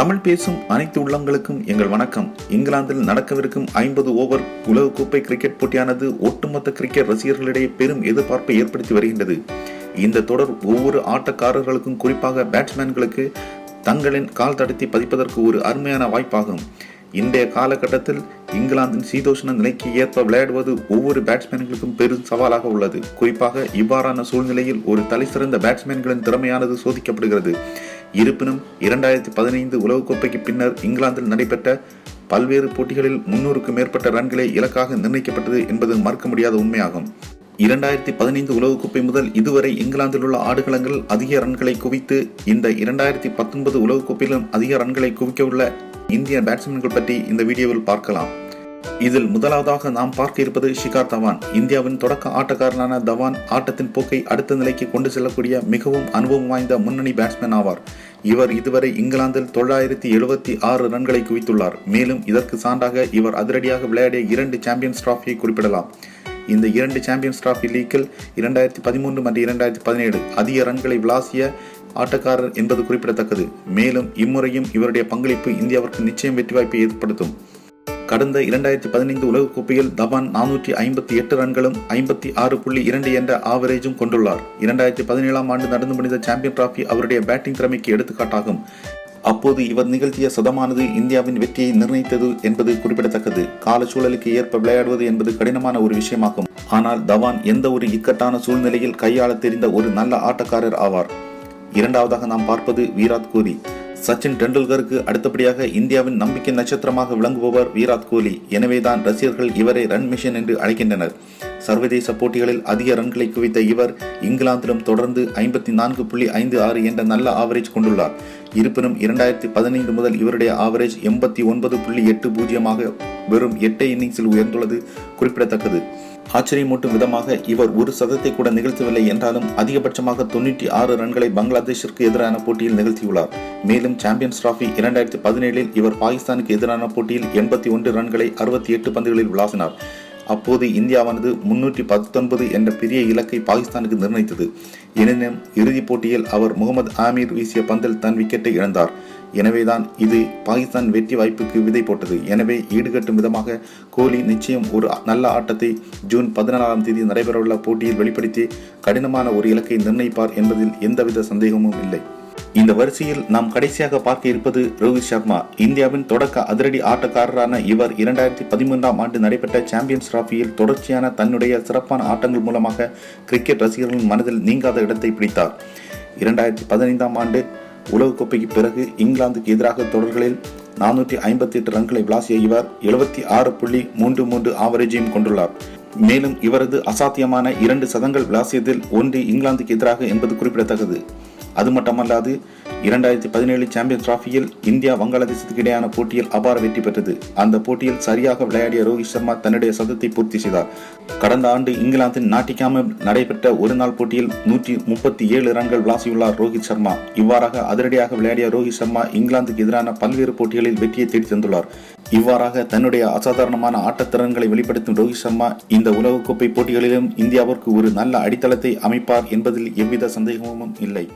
தமிழ் பேசும் அனைத்து உள்ளங்களுக்கும் எங்கள் வணக்கம். இங்கிலாந்தில் நடக்கவிருக்கும் ஐம்பது ஓவர் உலகக்கோப்பை கிரிக்கெட் போட்டியானது ஒட்டுமொத்த கிரிக்கெட் ரசிகர்களிடையே பெரும் எதிர்பார்ப்பை ஏற்படுத்தி வருகின்றது. இந்த தொடர் ஒவ்வொரு ஆட்டக்காரர்களுக்கும் குறிப்பாக பேட்ஸ்மேன்களுக்கு தங்களின் கால் தடத்தை பதிப்பதற்கு ஒரு அருமையான வாய்ப்பாகும். இன்றைய காலகட்டத்தில் இங்கிலாந்தின் சீதோஷ்ண நிலைக்கு ஏற்ப விளையாடுவது ஒவ்வொரு பேட்ஸ்மேன்களுக்கும் பெரும் சவாலாக உள்ளது. குறிப்பாக இவ்வாறான சூழ்நிலையில் ஒரு தலைசிறந்த பேட்ஸ்மேன்களின் திறமையானது சோதிக்கப்படுகிறது. இருப்பினும் இரண்டாயிரத்தி பதினைந்து உலகக்கோப்பைக்கு பின்னர் இங்கிலாந்தில் நடைபெற்ற பல்வேறு போட்டிகளில் முன்னூறுக்கும் மேற்பட்ட ரன்களை இலக்காக நிர்ணயிக்கப்பட்டது என்பது மறுக்க முடியாத உண்மையாகும். இரண்டாயிரத்தி பதினைந்து உலகக்கோப்பை முதல் இதுவரை இங்கிலாந்தில் உள்ள ஆடுகளங்கள் அதிக ரன்களை குவித்து இந்த இரண்டாயிரத்தி பத்தொன்பது உலகக்கோப்பையிலும் அதிக ரன்களை குவிக்க உள்ள இந்திய பேட்ஸ்மேன்கள் பற்றி இந்த வீடியோவில் பார்க்கலாம். இதில் முதலாவதாக நாம் பார்க்க இருப்பது ஷிகார் தவான். இந்தியாவின் தொடக்க ஆட்டக்காரனான தவான் ஆட்டத்தின் போக்கை அடுத்த நிலைக்கு கொண்டு செல்லக்கூடிய மிகவும் அனுபவம் வாய்ந்த முன்னணி பேட்ஸ்மேன் ஆவார். இவர் இதுவரை இங்கிலாந்தில் தொள்ளாயிரத்தி எழுபத்தி ஆறு ரன்களை குவித்துள்ளார். மேலும் இதற்கு சான்றாக இவர் அதிரடியாக விளையாடிய இரண்டு சாம்பியன்ஸ் டிராஃபியை குறிப்பிடலாம். இந்த இரண்டு சாம்பியன்ஸ் டிராஃபி லீக்கில் இரண்டாயிரத்தி பதிமூன்று மற்றும் இரண்டாயிரத்தி பதினேழு அதிக ரன்களை விளாசிய ஆட்டக்காரர் என்பது குறிப்பிடத்தக்கது. மேலும் இம்முறையும் இவருடைய பங்களிப்பு இந்தியாவிற்கு நிச்சயம் வெற்றி வாய்ப்பை ஏற்படுத்தும். கடந்த இரண்டாயிரத்தி பதினைந்து உலகக்கோப்பையில் தவான் நானூற்றி ஐம்பத்தி எட்டு ரன்களும் ஐம்பத்தி ஆறு புள்ளி இரண்டு என்ற ஆவரேஜும் கொண்டுள்ளார். இரண்டாயிரத்தி பதினேழாம் ஆண்டு நடந்து முடிந்த சாம்பியன் டிராஃபி அவருடைய பேட்டிங் திறமைக்கு எடுத்துக்காட்டாகும். அப்போது இவர் நிகழ்த்திய சதமானது இந்தியாவின் வெற்றியை நிர்ணயித்தது என்பது குறிப்பிடத்தக்கது. கால சூழலுக்கு ஏற்ப விளையாடுவது என்பது கடினமான ஒரு விஷயமாகும். ஆனால் தவான் எந்த ஒரு இக்கட்டான சூழ்நிலையில் கையாள தெரிந்த ஒரு நல்ல ஆட்டக்காரர் ஆவார். இரண்டாவதாக நாம் பார்ப்பது விராட் கோலி. சச்சின் டெண்டுல்கருக்கு அடுத்தபடியாக இந்தியாவின் நம்பிக்கை நட்சத்திரமாக விளங்குபவர் விராட் கோலி. எனவேதான் ரசிகர்கள் இவரை ரன் மிஷன் என்று அழைக்கின்றனர். சர்வதேச போட்டிகளில் அதிக ரன்களை குவித்த இவர் இங்கிலாந்திலும் தொடர்ந்து ஐம்பத்தி நான்கு புள்ளி ஐந்து ஆறு என்ற நல்ல ஆவரேஜ் கொண்டுள்ளார். இருப்பினும் இரண்டாயிரத்தி பதினைந்து முதல் இவருடைய ஆவரேஜ் எண்பத்தி ஒன்பது புள்ளி எட்டு பூஜ்ஜியமாக வெறும் எட்டு இன்னிங்ஸில் உயர்ந்துள்ளது குறிப்பிடத்தக்கது. ஆச்சரியமூட்டும் விதமாக இவர் ஒரு சதத்தை கூட நிகழ்த்தவில்லை என்றாலும் அதிகபட்சமாக தொண்ணூற்றி ஆறு ரன்களை பங்களாதேஷிற்கு எதிரான போட்டியில் நிகழ்த்தியுள்ளார். மேலும் சாம்பியன்ஸ் டிராஃபி இரண்டாயிரத்தி பதினேழில் இவர் பாகிஸ்தானுக்கு எதிரான போட்டியில் எண்பத்தி ஒன்று ரன்களை அறுபத்தி எட்டு பந்துகளில் விளாசினார். அப்போது இந்தியாவானது முன்னூற்றி பத்தொன்பது என்ற பெரிய இலக்கை பாகிஸ்தானுக்கு நிர்ணயித்தது. எனினும் இறுதிப் போட்டியில் அவர் முகமது ஆமீர் வீசிய பந்தில் தன் விக்கெட்டை இழந்தார். எனவேதான் இது பாகிஸ்தான் வெற்றி வாய்ப்புக்கு விதை போட்டது. எனவே ஈடுகட்டும் விதமாக கோலி நிச்சயம் ஒரு நல்ல ஆட்டத்தை ஜூன் பதினாலாம் தேதி நடைபெறவுள்ள போட்டியில் வெளிப்படுத்தி கடினமான ஒரு இலக்கை நிர்ணயிப்பார் என்பதில் எந்தவித சந்தேகமும் இல்லை. இந்த வரிசையில் நாம் கடைசியாக பார்க்க இருப்பது ரோஹித் சர்மா. இந்தியாவின் தொடக்க அதிரடி ஆட்டக்காரரான இவர் இரண்டாயிரத்தி பதிமூன்றாம் ஆண்டு நடைபெற்ற சாம்பியன்ஸ் டிராஃபியில் தொடர்ச்சியான தன்னுடைய சிறப்பான ஆட்டங்கள் மூலமாக கிரிக்கெட் ரசிகர்களின் மனதில் நீங்காத இடத்தை பிடித்தார். இரண்டாயிரத்தி பதினைந்தாம் ஆண்டு உலகக்கோப்பைக்கு பிறகு இங்கிலாந்துக்கு எதிராக தொடர்களில் நானூற்றி ஐம்பத்தி எட்டு ரன்களை விளாசிய இவர் எழுபத்தி ஆறு புள்ளி மூன்று மூன்று ஆவரேஜையும் கொண்டுள்ளார். மேலும் இவரது அசாத்தியமான இரண்டு சதங்கள் விளாசியதில் ஒன்று இங்கிலாந்துக்கு எதிராக என்பது குறிப்பிடத்தக்கது. அது மட்டுமல்லாது இரண்டாயிரத்தி பதினேழு சாம்பியன் டிராஃபியில் இந்தியா வங்காளதேசத்துக்கு இடையான போட்டியில் அபார வெற்றி பெற்றது. அந்த போட்டியில் சரியாக விளையாடிய ரோஹித் சர்மா தன்னுடைய சதத்தை பூர்த்தி செய்தார். கடந்த ஆண்டு இங்கிலாந்தின் நாட்டிக்காமல் நடைபெற்ற ஒரு நாள் போட்டியில் நூற்றி முப்பத்தி ஏழு ரன்கள் விளாசியுள்ளார் ரோஹித் சர்மா. இவ்வாறாக அதிரடியாக விளையாடிய ரோஹித் சர்மா இங்கிலாந்துக்கு எதிரான பல்வேறு போட்டிகளில் வெற்றியை தேடி தந்துள்ளார். இவ்வாறாக தன்னுடைய அசாதாரணமான ஆட்டத்திறன்களை வெளிப்படுத்தும் ரோஹித் சர்மா இந்த உலகக்கோப்பை போட்டிகளிலும் இந்தியாவிற்கு ஒரு நல்ல அடித்தளத்தை அமைப்பார் என்பதில் எவ்வித சந்தேகமும் இல்லை.